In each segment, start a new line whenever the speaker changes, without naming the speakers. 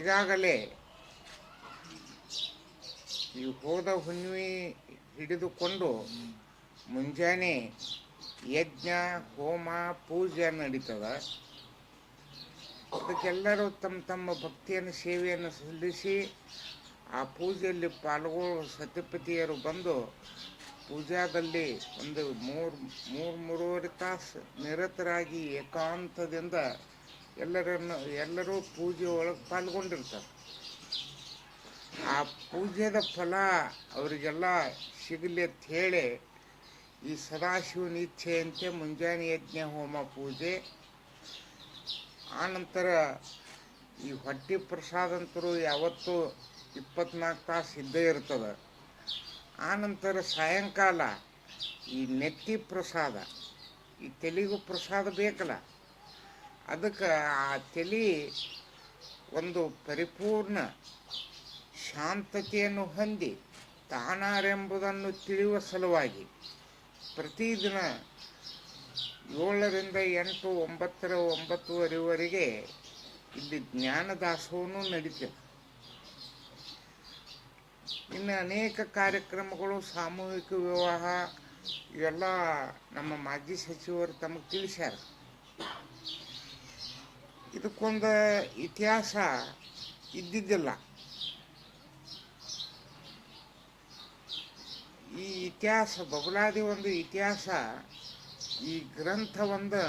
ಈಗಾಗಲೇ ಈ ಹೋದ ಹುಣ್ಣಿಮೆ ಹಿಡಿದುಕೊಂಡು ಮುಂಜಾನೆ ಯಜ್ಞ, ಹೋಮ, ಪೂಜೆ ನಡೀತದ. ಅದಕ್ಕೆಲ್ಲರೂ ತಮ್ಮ ತಮ್ಮ ಭಕ್ತಿಯನ್ನು, ಸೇವೆಯನ್ನು ಸಲ್ಲಿಸಿ ಆ ಪೂಜೆಯಲ್ಲಿ ಪಾಲ್ಗೊಳ್ಳುವ ಸತ್ಯಪತಿಯರು ಬಂದು ಪೂಜಾದಲ್ಲಿ ಒಂದು ಮೂರು ಮೂರು ಮೂರುವರೆ ತಾಸು ನಿರತರಾಗಿ ಏಕಾಂತದಿಂದ ಎಲ್ಲರನ್ನು ಎಲ್ಲರೂ ಪೂಜೆ ಒಳಗೆ ಪಾಲ್ಗೊಂಡಿರ್ತಾರೆ. ಆ ಪೂಜೆದ ಫಲ ಅವರಿಗೆಲ್ಲ ಸಿಗಲಿ ಅಂತ ಹೇಳಿ ಈ ಸದಾಶಿವನ ಇಚ್ಛೆಯಂತೆ ಮುಂಜಾನೆ ಯಜ್ಞ ಹೋಮ ಪೂಜೆ. ಆನಂತರ ಈ ಹೊಟ್ಟೆ ಪ್ರಸಾದ ಅಂತರೂ ಯಾವತ್ತೂ ಇಪ್ಪತ್ನಾಲ್ಕು ತಾಸು ಇದ್ದೇ ಇರ್ತದೆ. ಆನಂತರ ಸಾಯಂಕಾಲ ಈ ನೆತ್ತಿ ಪ್ರಸಾದ, ಈ ತೆಲಿಗೂ ಪ್ರಸಾದ ಬೇಕಲ್ಲ. ಅದಕ್ಕೆ ಆ ತಲೆ ಒಂದು ಪರಿಪೂರ್ಣ ಶಾಂತತೆಯನ್ನು ಹೊಂದಿ ತಾನಾರೆಂಬುದನ್ನು ತಿಳಿಯುವ ಸಲುವಾಗಿ ಪ್ರತಿದಿನ ಏಳರಿಂದ ಎಂಟು, ಒಂಬತ್ತರ, ಒಂಬತ್ತುವರೆವರೆಗೆ ಇಲ್ಲಿ ಜ್ಞಾನದಾಸವನ್ನು ನಡೀತದೆ ಇನ್ನು ಅನೇಕ ಕಾರ್ಯಕ್ರಮಗಳು, ಸಾಮೂಹಿಕ ವಿವಾಹ, ಇವೆಲ್ಲ ನಮ್ಮ ಮಾಜಿ ಸಚಿವರು ತಮಗೆ ತಿಳಿಸ್ಯಾರ. ಇದಕ್ಕೊಂದು ಇತಿಹಾಸ ಇದ್ದಿದ್ದಿಲ್ಲ. ಈ ಇತಿಹಾಸ, ಬಬಲಾದಿ ಒಂದು ಇತಿಹಾಸ, ಈ ಗ್ರಂಥ ಒಂದು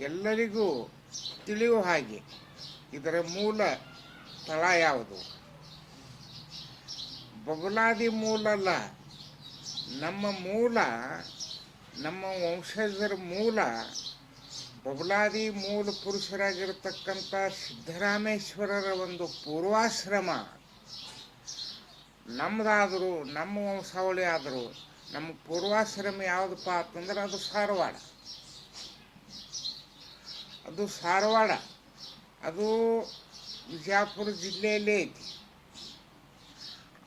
ಎಲ್ಲರಿಗೂ ತಿಳಿಯುವ ಹಾಗೆ. ಇದರ ಮೂಲ ತಳ ಯಾವುದು? ಬಬಲಾದಿ ಮೂಲ ಅಲ್ಲ, ನಮ್ಮ ಮೂಲ, ನಮ್ಮ ವಂಶಜರ ಮೂಲ ಬಬಲಾದಿ ಮೂಲ ಪುರುಷರಾಗಿರ್ತಕ್ಕಂಥ ಸಿದ್ದರಾಮೇಶ್ವರರ ಒಂದು ಪೂರ್ವಾಶ್ರಮ. ನಮ್ಮದಾದರೂ ನಮ್ಮ ವಂಶಾವಳಿ ಆದರೂ, ನಮ್ಮ ಪೂರ್ವಾಶ್ರಮ ಯಾವುದಪ್ಪ ಅಂತಂದ್ರೆ ಅದು ಸಾರವಾಡ ಅದು ಸಾರವಾಡ ಅದು ವಿಜಯಪುರ ಜಿಲ್ಲೆಯಲ್ಲೇ ಐತಿ.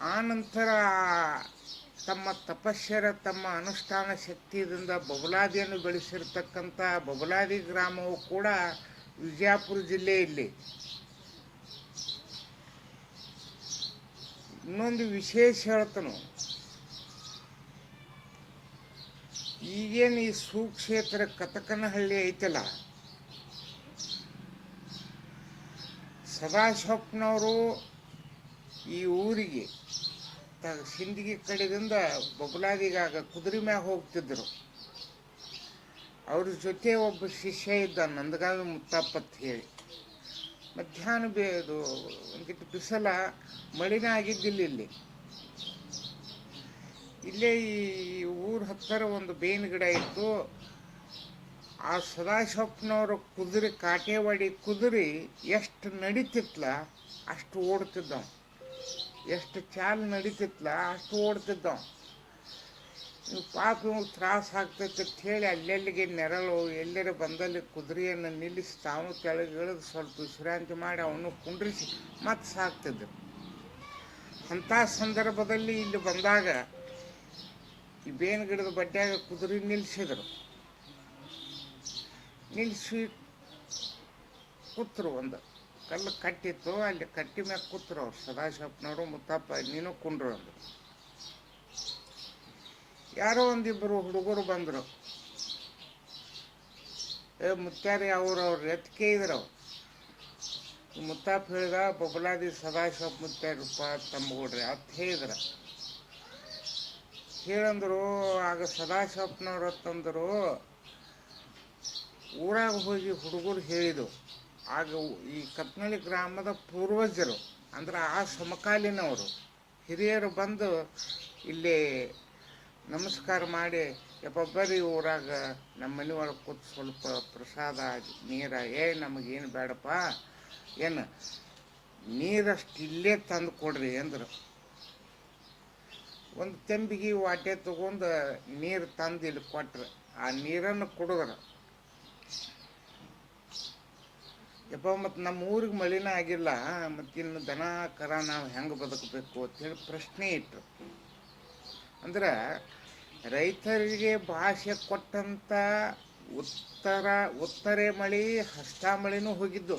ಆ ನಂತರ ತಮ್ಮ ತಪಸ್ಸರ ತಮ್ಮ ಅನುಷ್ಠಾನ ಶಕ್ತಿಯಿಂದ ಬಬಲಾದಿಯನ್ನು ಬೆಳೆಸಿರ್ತಕ್ಕಂಥ ಬಬಲಾದಿ ಗ್ರಾಮವು ಕೂಡ ವಿಜಯಪುರ ಜಿಲ್ಲೆಯಲ್ಲಿ. ಇನ್ನೊಂದು ವಿಶೇಷ ಹೇಳ್ತನು. ಈಗೇನು ಈ ಸುಕ್ಷೇತ್ರ ಕತಕನಹಳ್ಳಿ ಐತಲ್ಲ? ಸದಾಶಿವಪ್ಪನವರು ಈ ಊರಿಗೆ ತ ಸಿಂದಗಿ ಕಡೆದಿಂದ ಬಬಲಾದಿಗಾಗ ಕುದುರೆ ಮ್ಯಾಗ ಹೋಗ್ತಿದ್ರು. ಅವ್ರ ಜೊತೆ ಒಬ್ಬ ಶಿಷ್ಯ ಇದ್ದ ನಂದಗಾವಿ ಮುತ್ತಪ್ಪ ಅಂತ ಹೇಳಿ. ಮಧ್ಯಾಹ್ನ ಬೇ ಇದು ಒಂದಿಟ್ಟು ಬಿಸಲ, ಮಳಿನ ಆಗಿದ್ದಿಲ್ಲ ಇಲ್ಲಿ. ಇಲ್ಲೇ ಈ ಊರ ಹತ್ತಿರ ಒಂದು ಬೇವಿನ ಗಿಡ ಇತ್ತು. ಆ ಸದಾಶಿವಪ್ಪನವ್ರ ಕುದುರೆ, ಕಾಟೇವಾಡಿ ಕುದುರೆ ಎಷ್ಟು ನಡೀತಿತ್ತಲ್ಲ ಅಷ್ಟು ಓಡ್ತಿದ್ದವ. ಎಷ್ಟು ಚಾಲ್ ನಡೀತಿತ್ಲ, ಅಷ್ಟು ಓಡ್ತಿದ್ದವ ಪಾಪ ತ್ರಾಸ ಆಗ್ತೈತೆ ಅಂತ ಹೇಳಿ ಅಲ್ಲೆಲ್ಲಿಗೆ ನೆರಳು, ಎಲ್ಲರ ಬಂದಲ್ಲಿ ಕುದುರೆಯನ್ನು ನಿಲ್ಲಿಸಿ ತಾವು ಕೆಳಗೆ ಇಳಿದು ಸ್ವಲ್ಪ ವಿಶ್ರಾಂತಿ ಮಾಡಿ ಅವನು ಕುಂಡ್ರಿಸಿ ಮತ್ತೆ ಸಾಕ್ತಿದ್ರು. ಅಂಥ ಸಂದರ್ಭದಲ್ಲಿ ಇಲ್ಲಿ ಬಂದಾಗ ಈ ಬೇವಿನ ಗಿಡದ ಬಡ್ಡ್ಯಾಗ ಕುದುರೆ ನಿಲ್ಲಿಸಿದ್ರು ನಿಲ್ಲಿಸಿ ಕೂತರು ಒಂದು. ಕಲ್ಲು ಕಟ್ಟಿತ್ತು, ಅಲ್ಲಿ ಕಟ್ಟಿ ಮ್ಯಾಗ ಕೂತ್ರು ಅವ್ರು. ಸದಾಶಿವಪ್ಪನವರು, ಮುತ್ತಪ್ಪ, ನೀನು ಕುಂಡ್ರು ಅಂದರು. ಯಾರೋ ಒಂದಿಬ್ಬರು ಹುಡುಗರು ಬಂದರು. ಏ ಮುತ್ತಾರಿ ಅವರು, ಅವ್ರು ಎತ್ಕೆ ಇದ್ರು. ಮುತ್ತಪ್ಪ ಹೇಳಿದ, ಬಬಲಾದಿ ಸದಾಶಿವಪ್ಪ ಮುತ್ಯಾರಪ್ಪ ತಮ್ಮಗೌಡ್ರಿ ಅಂತ ಹೇಳಿದ್ರ. ಹೇಳಂದ್ರು, ಆಗ ಸದಾಶಿವಪ್ಪನವ್ರು ಅಂತಂದರು ಊರಾಗ ಹೋಗಿ ಹುಡುಗರು ಹೇಳಿದು ಆಗ ಈ ಕತ್ನಳ್ಳಿ ಗ್ರಾಮದ ಪೂರ್ವಜರು, ಅಂದ್ರೆ ಆ ಸಮಕಾಲೀನವರು, ಹಿರಿಯರು ಬಂದು ಇಲ್ಲಿ ನಮಸ್ಕಾರ ಮಾಡಿ ಬರ್ರಿ ಊರಾಗ ನಮ್ಮ ಮನೆ ಒಳಗೆ ಕೂತು ಸ್ವಲ್ಪ ಪ್ರಸಾದ, ನೀರ, ಏ, ನಮಗೇನು ಬೇಡಪ್ಪ, ಏನು ನೀರಷ್ಟು ಇಲ್ಲೇ ತಂದು ಕೊಡ್ರಿ ಅಂದರು. ಒಂದು ತೆಂಬಿಗೆ ವಾಟೆ ತೊಗೊಂಡು ನೀರು ತಂದು ಇಲ್ಲಿ ಕೊಟ್ರು. ಆ ನೀರನ್ನು ಕುಡಿದ್ರು. ಯಪ್ಪ, ಮತ್ತು ನಮ್ಮ ಊರಿಗೆ ಮಳಿನ ಆಗಿಲ್ಲ, ಮತ್ತು ಇನ್ನು ದನ, ಕರ ನಾವು ಹೆಂಗೆ ಬದುಕಬೇಕು ಅಂತೇಳಿ ಪ್ರಶ್ನೆ ಇಟ್ಟರು ಅಂದ್ರೆ ರೈತರಿಗೆ ಭಾಷೆ ಕೊಟ್ಟಂಥ ಉತ್ತರ, ಉತ್ತರೆ ಮಳಿ ಹಸ್ತ ಮಳಿನೂ ಹೋಗಿದ್ದು.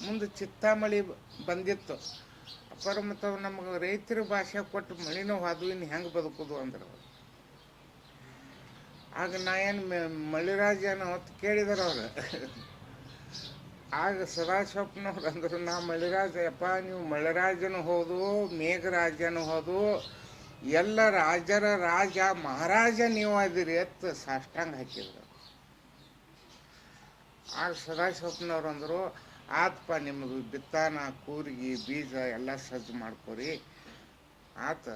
ಮುಂದೆ ಚಿತ್ತ ಮಳಿ ಬಂದಿತ್ತು. ಅಪ್ಪರ ಮತ್ತು ನಮಗೆ ರೈತರ ಭಾಷೆ ಕೊಟ್ಟು ಮಳಿನೂ ಹೋದ್ವು ಇನ್ನು ಹೆಂಗೆ ಬದುಕೋದು ಅಂದ್ರೆ. ಆಗ ನಾ ಏನು ಮಳಿರಾಜನ ಹೊತ್ತು ಕೇಳಿದಾರ ಅವ್ರು. ಆಗ ಸದಾಶಿವಪ್ಪನವ್ರು ಅಂದರು ನಾ ಮಳೆರಾಜ, ಯಪ್ಪ, ನೀವು ಮಳೆರಾಜನೂ ಹೋದು, ಮೇಘರಾಜನು ಹೋದು, ಎಲ್ಲ ರಾಜರ ರಾಜ, ಮಹಾರಾಜ ನೀವು ಅದಿರಿ ಎತ್ತ ಸಾಷ್ಟಾಂಗ ಹಾಕಿದ್ರು. ಆಗ ಸದಾಶಿವಪ್ಪನವ್ರು ಅಂದರು ಆತಪ್ಪ ನಿಮಗೆ ಬಿತ್ತಾನ, ಕೂರಿಗೆ, ಬೀಜ ಎಲ್ಲ ಸಜ್ಜು ಮಾಡ್ಕೊರಿ. ಆತ,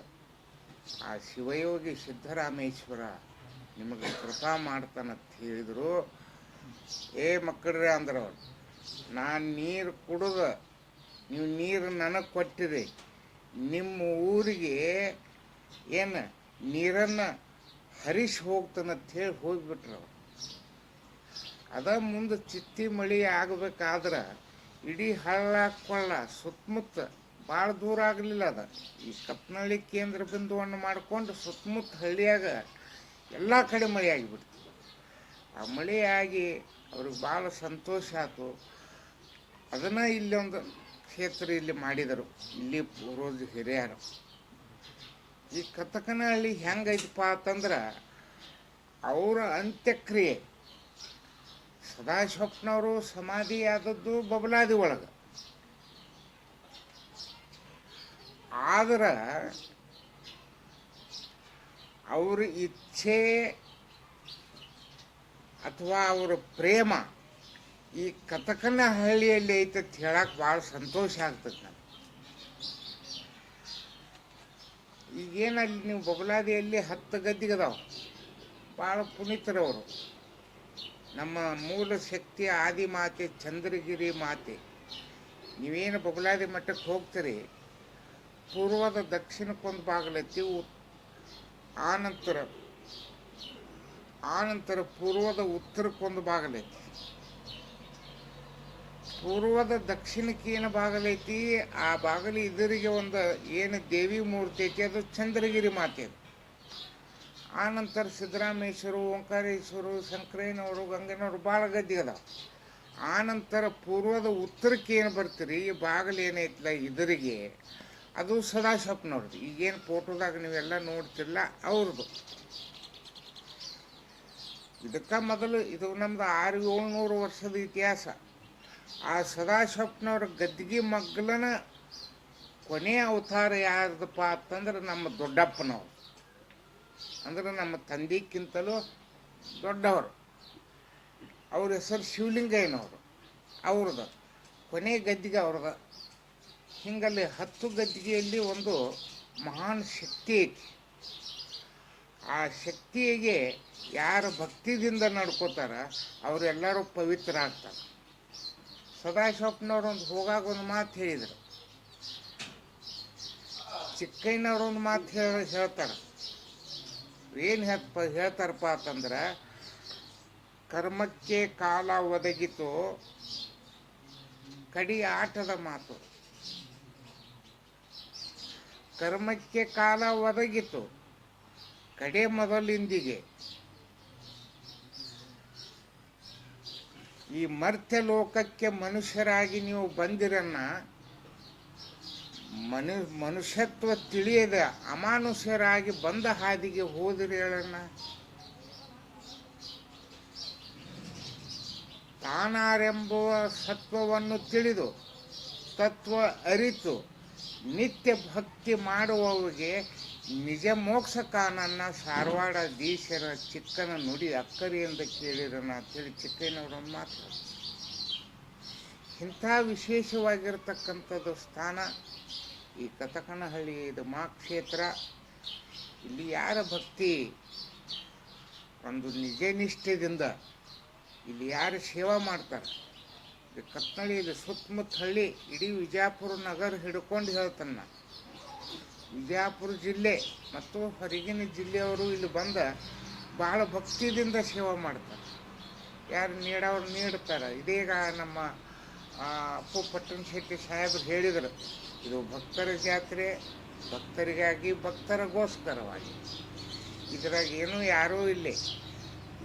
ಆ ಶಿವಯೋಗಿ ಸಿದ್ದರಾಮೇಶ್ವರ ನಿಮಗೆ ಕೃಪಾ ಮಾಡ್ತಾನಂತ ಹೇಳಿದರು. ಏ ಮಕ್ಕಳ್ರೆ ಅಂದ್ರೆ ಅವ್ರು ನಾನು ನೀರು ಕುಡಿದ, ನೀವು ನೀರು ನನಗೆ ಕೊಟ್ಟಿರಿ. ನಿಮ್ಮ ಊರಿಗೆ ಏನು ನೀರನ್ನು ಹರಿಸಿ ಹೋಗ್ತಾನಂತ ಹೇಳಿ ಹೋಗ್ಬಿಟ್ರು ಅದ ಮುಂದೆ ಚಿತ್ತಿ ಮಳಿ ಆಗಬೇಕಾದ್ರೆ ಇಡೀ ಹಳ್ಳ ಕೊಳ್ಳ ಸುತ್ತಮುತ್ತ ಭಾಳ ದೂರ ಆಗಲಿಲ್ಲ ಅದ. ಈ ಕಪ್ನಳ್ಳಿ ಕೇಂದ್ರ ಬಿಂದುವನ್ನು ಮಾಡಿಕೊಂಡು ಸುತ್ತಮುತ್ತ ಹಳ್ಳಿಯಾಗ ಎಲ್ಲ ಕಡೆ ಮಳೆ ಆಗಿಬಿಡ್ತು. ಆ ಮಳೆಯಾಗಿ ಅವ್ರಿಗೆ ಭಾಳ ಸಂತೋಷ ಆಯ್ತು ಅದನ್ನು ಇಲ್ಲಿ ಒಂದು ಕ್ಷೇತ್ರ ಇಲ್ಲಿ ಮಾಡಿದರು. ಇಲ್ಲಿ ಪೂರ್ವಜ ಹಿರಿಯರು. ಈ ಕಥಕನಹಳ್ಳಿ ಹೆಂಗೈತಪ್ಪ ಅಂತಂದ್ರೆ ಅವರ ಅಂತ್ಯಕ್ರಿಯೆ ಸದಾಶಿವಪ್ಪನವರು ಸಮಾಧಿ ಆದದ್ದು ಬಬಲಾದಿ ಒಳಗೆ. ಆದ್ರೆ ಅವ್ರ ಇಚ್ಛೆ ಅಥವಾ ಅವರ ಪ್ರೇಮ ಈ ಕಥಕನ ಹಳ್ಳಿಯಲ್ಲಿ ಐತಂತ ಹೇಳಕ್ಕೆ ಭಾಳ ಸಂತೋಷ ಆಗ್ತದೆ ನನಗೆ ಈಗೇನಲ್ಲಿ ನೀವು ಬಬಲಾದಿಯಲ್ಲಿ ಹತ್ತು ಗದ್ದಿಗದಾವ. ಭಾಳ ಪುನೀತರವರು. ನಮ್ಮ ಮೂಲ ಶಕ್ತಿ ಆದಿ ಮಾತೆ, ಚಂದ್ರಗಿರಿ ಮಾತೆ. ನೀವೇನು ಬಬಲಾದಿ ಮಠಕ್ಕೆ ಹೋಗ್ತೀರಿ? ಪೂರ್ವದ ದಕ್ಷಿಣಕ್ಕೊಂದು ಬಾಗಲತ್ತಿ ಆನಂತರ ಆನಂತರ ಪೂರ್ವದ ಉತ್ತರಕ್ಕೊಂದು ಬಾಗಲೈತಿ ಪೂರ್ವದ ದಕ್ಷಿಣಕ್ಕೆ ಏನು ಬಾಗಲೈತಿ ಆ ಬಾಗಲಿ ಇದರಿಗೆ ಒಂದು ಏನು ದೇವಿ ಮೂರ್ತಿ ಐತಿ? ಅದು ಚಂದ್ರಗಿರಿ ಮಾತೆ ಆನಂತರ ಸಿದ್ದರಾಮೇಶ್ವರು, ಓಂಕಾರೇಶ್ವರು ಶಂಕರೇನವರು ಗಂಗನವರು ಭಾಳ ಗದ್ದಿಗದಾವ ಆನಂತರ ಪೂರ್ವದ ಉತ್ತರಕ್ಕೆ ಏನು ಬರ್ತೀರಿ? ಈ ಬಾಗಿಲು ಏನೈತಲ್ಲ ಇದರಿಗೆ? ಅದು ಸದಾಶಪ್ಪನವ್ರದ್ದು ಈಗೇನು ಫೋಟೋದಾಗ ನೀವೆಲ್ಲ ನೋಡ್ತಿರಲ್ಲ ಅವ್ರದ್ದು. ಇದಕ್ಕೆ ಮೊದಲು ಇದು ನಮ್ದು ಆರು ಏಳ್ನೂರು ವರ್ಷದ ಇತಿಹಾಸ. ಆ ಸದಾಶಿವಪ್ಪನವ್ರ ಗದ್ದಿಗೆ ಮಗ್ಗಲನ ಕೊನೆಯ ಅವತಾರ ಯಾರದಪ್ಪ ಅಂತಂದ್ರೆ ನಮ್ಮ ದೊಡ್ಡಪ್ಪನವ್ರು. ಅಂದ್ರೆ ನಮ್ಮ ತಂದೆಗಿಂತಲೂ ದೊಡ್ಡವರು. ಅವ್ರ ಹೆಸರು ಶಿವಲಿಂಗಯ್ಯನವರು. ಅವ್ರದ್ದು ಕೊನೆ ಗದ್ದಿಗೆ ಅವ್ರದ್ದು. ಹಿಂಗಲ್ಲಿ ಹತ್ತು ಗದ್ದಿಗೆಯಲ್ಲಿ ಒಂದು ಮಹಾನ್ ಶಕ್ತಿ ಐತಿ. ಆ ಶಕ್ತಿಗೆ ಯಾರು ಭಕ್ತಿದಿಂದ ನಡ್ಕೋತಾರ, ಅವರೆಲ್ಲರೂ ಪವಿತ್ರ ಆಗ್ತಾರೆ ಸದಾಶಿವಪ್ಪನವ್ರು ಒಂದು ಹೋಗಾಗ ಒಂದು ಮಾತು ಹೇಳಿದರು. ಚಿಕ್ಕಯ್ಯನವ್ರು ಒಂದು ಮಾತು ಹೇಳ, ಹೇಳ್ತಾರೆ. ಏನು ಹೇಳ್ಪ ಹೇಳ್ತಾರಪ್ಪ ಅಂತಂದ್ರೆ, ಕರ್ಮಕ್ಕೆ ಕಾಲ ಒದಗಿತು, ಕಡಿ ಆಟದ ಮಾತು. ಕರ್ಮಕ್ಕೆ ಕಾಲ ಒದಗಿತು ಕಡೆ ಮೊದಲಿಂದಿಗೆ. ಈ ಮರ್ತ್ಯ ಲೋಕಕ್ಕೆ ಮನುಷ್ಯರಾಗಿ ನೀವು ಬಂದಿರನ್ನ, ಮನು, ಮನುಷ್ಯತ್ವ ತಿಳಿಯದ ಅಮಾನುಷ್ಯರಾಗಿ ಬಂದ ಹಾದಿಗೆ ಹೋದಿರಿ ಹೇಳಣ್ಣ. ತಾನಾರೆಂಬುವ ಸತ್ವವನ್ನು ತಿಳಿದು, ತತ್ವ ಅರಿತು ನಿತ್ಯ ಭಕ್ತಿ ಮಾಡುವವರಿಗೆ ನಿಜ ಮೋಕ್ಷ ಕಾನನ್ನ ಸಾರವಾಡ ದೇಶರ ಚಿಕ್ಕನ ನುಡಿ ಅಕ್ಕರಿ ಎಂದು ಕೇಳಿರೋಣ ಅಂತೇಳಿ ಚಿಕ್ಕಯ್ಯನವ್ರ ಮಾತ್ರ ಮಾತು ಇಂಥ ವಿಶೇಷವಾಗಿರ್ತಕ್ಕಂಥದ್ದು ಸ್ಥಾನ ಈ ಕಥಕನಹಳ್ಳಿ ಇದು ಮಾ ಕ್ಷೇತ್ರ. ಇಲ್ಲಿ ಯಾರ ಭಕ್ತಿ? ಒಂದು ನಿಜ ನಿಷ್ಠೆದಿಂದ ಇಲ್ಲಿ ಯಾರು ಸೇವಾ ಮಾಡ್ತಾರೆ? ಇದು ಕತ್ನಳ್ಳಿ ಇದು ಸುತ್ತಮುತ್ತ ಹಳ್ಳಿ, ಇಡೀ ವಿಜಯಪುರ ನಗರ ಹಿಡ್ಕೊಂಡು ಹೇಳ್ತಾನ ವಿಜಯಪುರ ಜಿಲ್ಲೆ ಮತ್ತು ಹೊರಗಿನ ಜಿಲ್ಲೆಯವರು ಇಲ್ಲಿ ಬಂದ ಭಾಳ ಭಕ್ತಿದಿಂದ ಸೇವಾ ಮಾಡ್ತಾರೆ. ಯಾರು ನೀಡವ್ರು ನೀಡ್ತಾರೆ. ಇದೀಗ ನಮ್ಮ ಅಪ್ಪು ಪಟ್ಟಣ ಶೆಟ್ಟಿ ಸಾಹೇಬರು ಹೇಳಿದರು, ಇದು ಭಕ್ತರ ಜಾತ್ರೆ, ಭಕ್ತರಿಗಾಗಿ ಭಕ್ತರಿಗೋಸ್ಕರವಾಗಿ. ಇದ್ರಾಗ ಏನೂ ಯಾರೂ ಇಲ್ಲ,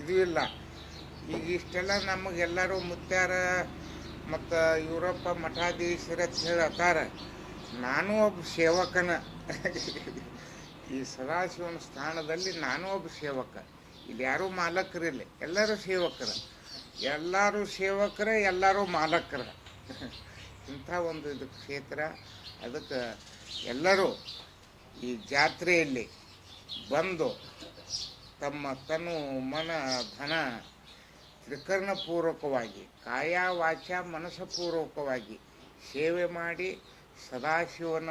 ಇದು ಇಲ್ಲ. ಈಗ ಇಷ್ಟೆಲ್ಲ ನಮಗೆಲ್ಲರೂ ಮುತ್ಯಾರ ಮತ್ತು ಇವರಪ್ಪ ಮಠಾಧೀಶರ ಅಂತ ಅತಾರ ನಾನು ಒಬ್ಬ ಸೇವಕನ. ಈ ಸದಾಶಿವನ ಸ್ಥಾನದಲ್ಲಿ ನಾನು ಒಬ್ಬ ಸೇವಕ. ಇಲ್ಲಿ ಯಾರೂ ಮಾಲಕರಿಲ್ಲ, ಎಲ್ಲರೂ ಸೇವಕರ. ಎಲ್ಲರೂ ಸೇವಕರ, ಎಲ್ಲರೂ ಮಾಲಕರ. ಇಂಥ ಒಂದು ಇದು ಕ್ಷೇತ್ರ. ಅದಕ್ಕೆ ಎಲ್ಲರೂ ಈ ಜಾತ್ರೆಯಲ್ಲಿ ಬಂದು ತಮ್ಮ ತನು ಮನ, ಧನ ತ್ರಿಕರಣಪೂರ್ವಕವಾಗಿ ಕಾಯ ವಾಚ ಮನಸ್ಸಪೂರ್ವಕವಾಗಿ ಸೇವೆ ಮಾಡಿ ಸದಾಶಿವನ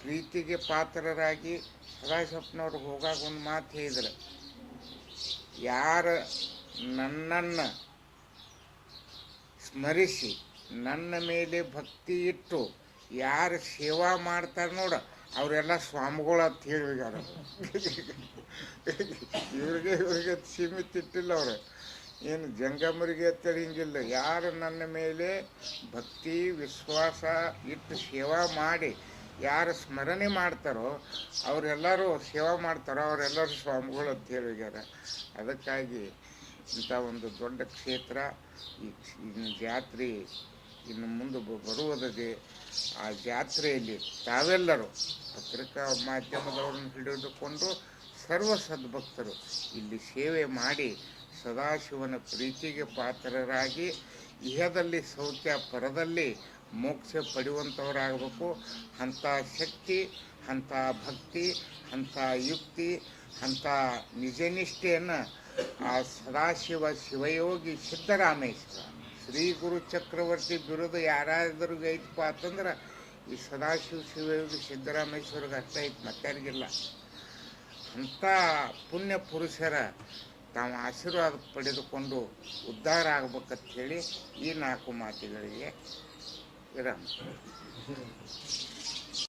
ಪ್ರೀತಿಗೆ ಪಾತ್ರರಾಗಿ ಸದಾಶಿವಪ್ಪನವ್ರು ಹೋಗಾಗ ಒಂದು ಮಾತು ಹೇಳಿದ್ರು. ಯಾರು ನನ್ನನ್ನು ಸ್ಮರಿಸಿ, ನನ್ನ ಮೇಲೆ ಭಕ್ತಿ ಇಟ್ಟು ಯಾರು ಸೇವಾ ಮಾಡ್ತಾರೆ ನೋಡ ಅವರೆಲ್ಲ ಸ್ವಾಮಿಗಳು ಅಂತ ಹೇಳಿದಾರ ಇವ್ರಿಗೆ ಇವ್ರಿಗೆ ಸೀಮಿತ ಇಟ್ಟಿಲ್ಲ ಅವರು. ಏನು ಜಂಗಮರಿಗೆ ಅಂತೇಳಿ ಯಾರು ನನ್ನ ಮೇಲೆ ಭಕ್ತಿ, ವಿಶ್ವಾಸ ಇಟ್ಟು ಸೇವಾ ಮಾಡಿ ಯಾರು ಸ್ಮರಣೆ ಮಾಡ್ತಾರೋ ಅವರೆಲ್ಲರೂ ಸೇವಾ ಮಾಡ್ತಾರೋ ಅವರೆಲ್ಲರೂ ಸ್ವಾಮಿಗಳು ಅಂತ ಹೇಳಿದ್ದಾರೆ. ಅದಕ್ಕಾಗಿ ಇಂಥ ಒಂದು ದೊಡ್ಡ ಕ್ಷೇತ್ರ ಈ ಜಾತ್ರೆ ಇನ್ನು ಮುಂದೆ ಬರುವುದಕ್ಕೆ ಆ ಜಾತ್ರೆಯಲ್ಲಿ ತಾವೆಲ್ಲರೂ ಪತ್ರಿಕಾ ಮಾಧ್ಯಮದವರನ್ನು ಹಿಡಿದುಕೊಂಡು ಸರ್ವ ಸದ್ಭಕ್ತರು ಇಲ್ಲಿ ಸೇವೆ ಮಾಡಿ ಸದಾಶಿವನ ಪ್ರೀತಿಗೆ ಪಾತ್ರರಾಗಿ ಇಹದಲ್ಲಿ ಶೌಚ ಪರದಲ್ಲಿ ಮೋಕ್ಷ ಪಡೆಯುವಂಥವರಾಗಬೇಕು. ಅಂಥ ಶಕ್ತಿ, ಅಂಥ ಭಕ್ತಿ, ಅಂಥ ಯುಕ್ತಿ, ಅಂಥ ನಿಜನಿಷ್ಠೆಯನ್ನು ಆ ಸದಾಶಿವ ಶಿವಯೋಗಿ ಸಿದ್ದರಾಮೇಶ್ವರ ಶ್ರೀ ಗುರು ಚಕ್ರವರ್ತಿ ಬಿರುದು ಯಾರಾದರೂ ಐತಪ್ಪ ಅಂತಂದ್ರೆ ಈ ಸದಾಶಿವ ಶಿವಯೋಗಿ ಸಿದ್ದರಾಮೇಶ್ವರಿಗೆ ಅರ್ಥ ಐತೆ ಮತ್ತಾರಿಗಿಲ್ಲ ಅಂಥ ಪುಣ್ಯ ಪುರುಷರ ತಾವು ಆಶೀರ್ವಾದ ಪಡೆದುಕೊಂಡು ಉದ್ಧಾರ ಆಗ್ಬೇಕಂತ ಹೇಳಿ ಈ ನಾಲ್ಕು ಮಾತುಗಳಿಗೆ ವಿರಾಮ.